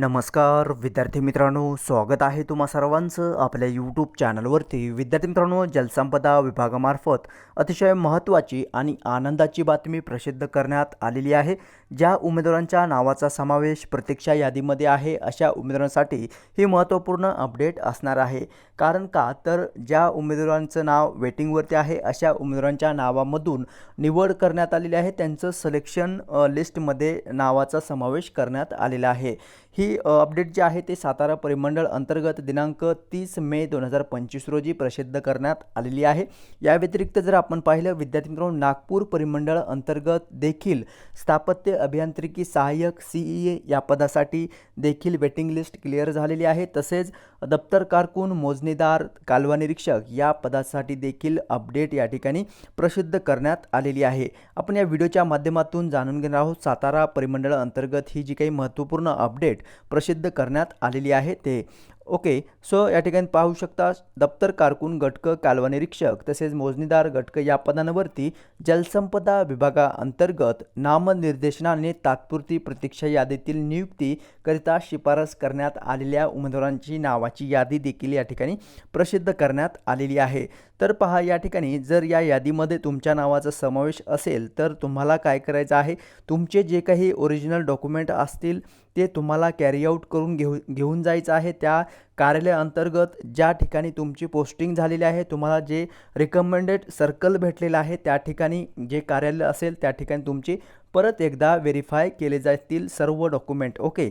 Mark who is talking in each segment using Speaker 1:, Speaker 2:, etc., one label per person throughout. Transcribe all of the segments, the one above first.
Speaker 1: नमस्कार विद्यार्थी मित्रांनो स्वागत आहे तुम्हा सर्वांचं आपल्या यूट्यूब चॅनलवरती विद्यार्थी मित्रांनो जलसंपदा विभागामार्फत अतिशय महत्त्वाची आणि आनंदाची बातमी प्रसिद्ध करण्यात आलेली आहे. ज्या उमेदवारांच्या नावाचा समावेश प्रतीक्षा यादीमध्ये आहे अशा उमेदवारांसाठी ही महत्त्वपूर्ण अपडेट असणार आहे. कारण का? तर ज्या उमेदवारांचं नाव वेटिंगवरती आहे अशा उमेदवारांच्या नावामधून निवड करण्यात आलेली आहे. त्यांचं सिलेक्शन लिस्टमध्ये नावाचा समावेश करण्यात आलेला आहे. ही ही अपडेट जे आहे ते सातारा परिमंडळ अंतर्गत दिनांक तीस मे दोन हजार पंचवीस रोजी प्रसिद्ध करण्यात आलेली आहे. या व्यतिरिक्त जर आपण पाहिलं विद्यार्थी मित्रांनो नागपूर परिमंडळ अंतर्गत देखील स्थापत्य अभियांत्रिकी सहाय्यक सी ई ए या पदासाठी देखील वेटिंग लिस्ट क्लिअर झालेली आहे. तसेच दप्तर कारकून मोजणीदार कालवा निरीक्षक या पदासाठी देखील अपडेट या ठिकाणी प्रसिद्ध करण्यात आलेली आहे. आपण या व्हिडिओच्या माध्यमातून जाणून घेणार आहोत सातारा परिमंडळ अंतर्गत ही जी काही महत्त्वपूर्ण अपडेट प्रसिद्ध करण्यात आलेली आहे ते ओके सो या ठिकाणी पाहू शकता दप्तर कारकून गटक कालवा निरीक्षक तसेच मोजणीदार गटक या पदांवरती जलसंपदा विभागाअंतर्गत नामनिर्देशनाने तात्पुरती प्रतीक्षा यादीतील नियुक्तीकरिता शिफारस करण्यात आलेल्या उमेदवारांची नावाची यादी देखील या ठिकाणी प्रसिद्ध करण्यात आलेली आहे. तर पहा या ठिकाणी जर या यादीमध्ये तुमच्या नावाचा समावेश असेल तर तुम्हाला काय करायचं आहे? तुमचे जे काही ओरिजिनल डॉक्युमेंट असतील ते तुम्हाला कॅरी आऊट करून घेऊ घेऊन जायचं आहे. त्या कार्यालयाअंतर्गत ज्या ठिकाणी तुमची पोस्टिंग झालेली आहे तुम्हाला जे रिकमेंडेड सर्कल भेटलेलं आहे त्या ठिकाणी जे कार्यालय असेल त्या ठिकाणी तुमची परत एकदा व्हेरीफाय केले जातील सर्व डॉक्युमेंट ओके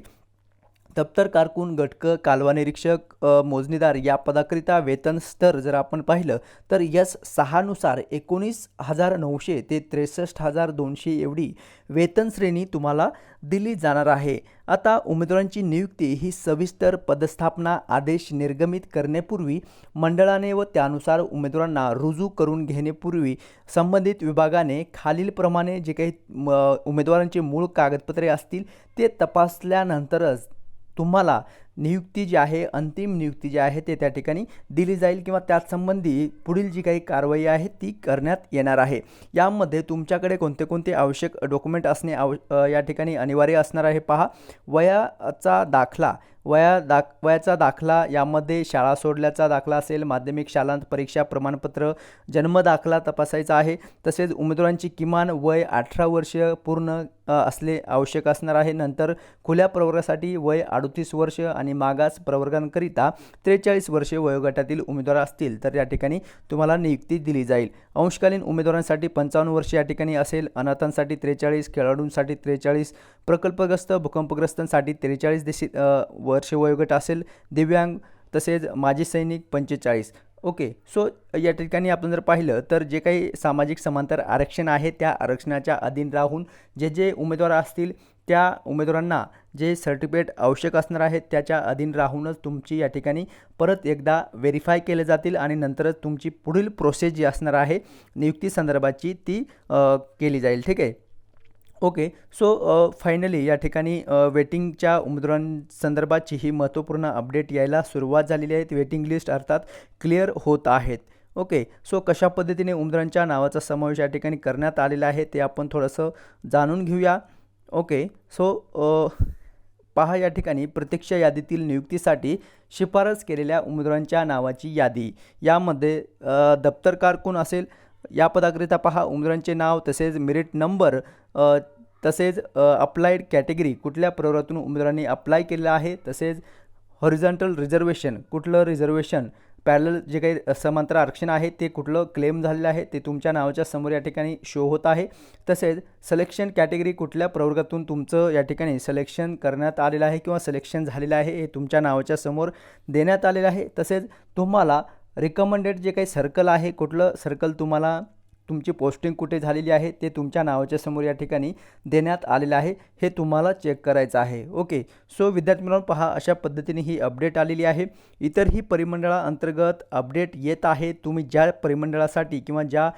Speaker 1: दप्तर कारकून गटक कालवा निरीक्षक मोजणीदार या पदाकरिता वेतन स्तर जर आपण पाहिलं तर यस सहानुसार एकोणीस हजार नऊशे ते त्रेसष्ट हजार दोनशे एवढी वेतन श्रेणी तुम्हाला दिली जाणार आहे. आता उमेदवारांची नियुक्ती ही सविस्तर पदस्थापना आदेश निर्गमित करण्यापूर्वी मंडळाने व त्यानुसार उमेदवारांना रुजू करून घेण्यापूर्वी संबंधित विभागाने खालीलप्रमाणे जे काही म, मूळ कागदपत्रे असतील ते तपासल्यानंतरच तुम्हाला नियुक्ती जी आहे अंतिम नियुक्ती जी आहे ते त्या ठिकाणी दिली जाईल किंवा त्यासंबंधी पुढील जी काही कारवाई आहे ती करण्यात येणार आहे. यामध्ये तुमच्याकडे कोणते कोणते आवश्यक डॉक्युमेंट असणे आव या ठिकाणी अनिवार्य असणार आहे पहा. वयाचा दाखला वया दाख वयाचा दाखला यामध्ये शाळा सोडल्याचा दाखला असेल माध्यमिक शालांत परीक्षा प्रमाणपत्र जन्म दाखला तपासायचा आहे. तसेच उमेदवारांची किमान वय अठरा वर्ष पूर्ण असले आवश्यक असणार आहे. नंतर खुल्या प्रवर्गासाठी वय अडतीस वर्ष आणि आणि मागास प्रवर्गांकरिता त्रेचाळीस वर्षे वयोगटातील उमेदवार असतील तर या ठिकाणी तुम्हाला नियुक्ती दिली जाईल. अंशकालीन उमेदवारांसाठी पंचावन्न वर्षे या ठिकाणी असेल. अनाथांसाठी त्रेचाळीस खेळाडूंसाठी त्रेचाळीस प्रकल्पग्रस्त भूकंपग्रस्तांसाठी त्रेचाळीस देशी वर्षे वयोगट असेल. दिव्यांग तसेच माजी सैनिक पंचेचाळीस. ओके सो या ठिकाणी आपण जर पाहिलं तर जे काही सामाजिक समांतर आरक्षण आहे त्या आरक्षणाच्या अधीन राहून जे जे उमेदवार असतील त्या उमेदवारांना जे सर्टिफिकेट आवश्यक असणार आहे त्याच्या अधीन राहूनच तुमची या ठिकाणी परत एकदा व्हेरीफाय केले जातील आणि नंतरच तुमची पुढील प्रोसेस जी असणार आहे नियुक्ती संदर्भाची ती केली जाईल. ठीक आहे? ओके. सो फायनली या ठिकाणी वेटिंगच्या उमेदवारांसंदर्भाची ही महत्त्वपूर्ण अपडेट यायला सुरुवात झालेली आहे. वेटिंग लिस्ट अर्थात क्लिअर होत आहेत. ओके. सो कशा पद्धतीने उमेदवारांच्या नावाचा समावेश या ठिकाणी करण्यात आलेला आहे ते आपण थोडंसं जाणून घेऊया. ओके सो पहा या ठिकाणी प्रत्यक्ष यादीतील नियुक्तीसाठी शिफारस केलेल्या उमेदवारांच्या नावाची यादी. यामध्ये दप्तरकार दप्तर कारकून असेल? या पदाकरिता पहा उमेदवारांचे नाव तसेच मेरिट नंबर तसेच अप्लाईड कॅटेगरी कुठल्या प्रवरातून उमेदवारांनी अप्लाय केलेलं आहे? तसेच हॉरिझॉन्टल रिझर्वेशन कुठलं रिझर्वेशन? पॅरल जे काही समांतर आरक्षण आहे ते कुठलं क्लेम झालेलं आहे ते तुमच्या नावाच्या समोर या ठिकाणी शो होत आहे. तसेच सिलेक्शन कॅटेगरी कुठल्या प्रवर्गातून तुमचं या ठिकाणी सिलेक्शन करण्यात आलेलं आहे किंवा सिलेक्शन झालेलं आहे हे तुमच्या नावाच्या समोर देण्यात आलेलं आहे. तसेच तुम्हाला रिकमेंडेड जे काही सर्कल आहे कुठलं सर्कल तुम्हाला तुमची पोस्टिंग कुठे झालेली आहे ते तुमच्या नावाच्या समोर या ठिकाणी देण्यात आलेलं आहे हे तुम्हाला चेक करायचं आहे. ओके सो विद्यार्थी मित्रांनो पहा अशा पद्धतीने ही अपडेट आलेली आहे. इतरही परिमंडळाअंतर्गत अपडेट येत आहे. तुम्ही ज्या परिमंडळासाठी किंवा ज्या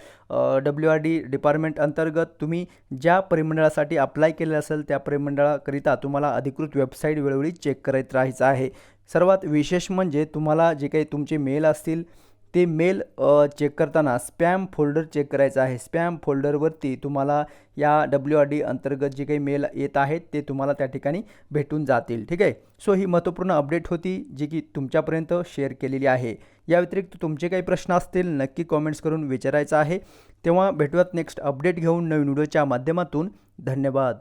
Speaker 1: डब्ल्यू आर डी डिपार्टमेंट अंतर्गत तुम्ही ज्या परिमंडळासाठी अप्लाय केलेलं असेल त्या परिमंडळाकरिता तुम्हाला अधिकृत वेबसाईट वेळोवेळी चेक करत राहायचं आहे. सर्वात विशेष म्हणजे तुम्हाला जे काही तुमचे मेल असतील ते मेल चेक करताना स्पॅम फोल्डर चेक करायचं आहे. स्पॅम फोल्डरवरती तुम्हाला या डब्ल्यू आर डी अंतर्गत जे काही मेल येत आहेत ते तुम्हाला त्या ठिकाणी भेटून जातील. ठीक आहे? सो ही महत्त्वपूर्ण अपडेट होती जी की तुमच्यापर्यंत शेअर केलेली आहे. या व्यतिरिक्त तुमचे काही प्रश्न असतील नक्की कॉमेंट्स करून विचारायचं आहे. तेव्हा भेटूयात नेक्स्ट अपडेट घेऊन नवीन व्हिडिओच्या माध्यमातून. धन्यवाद.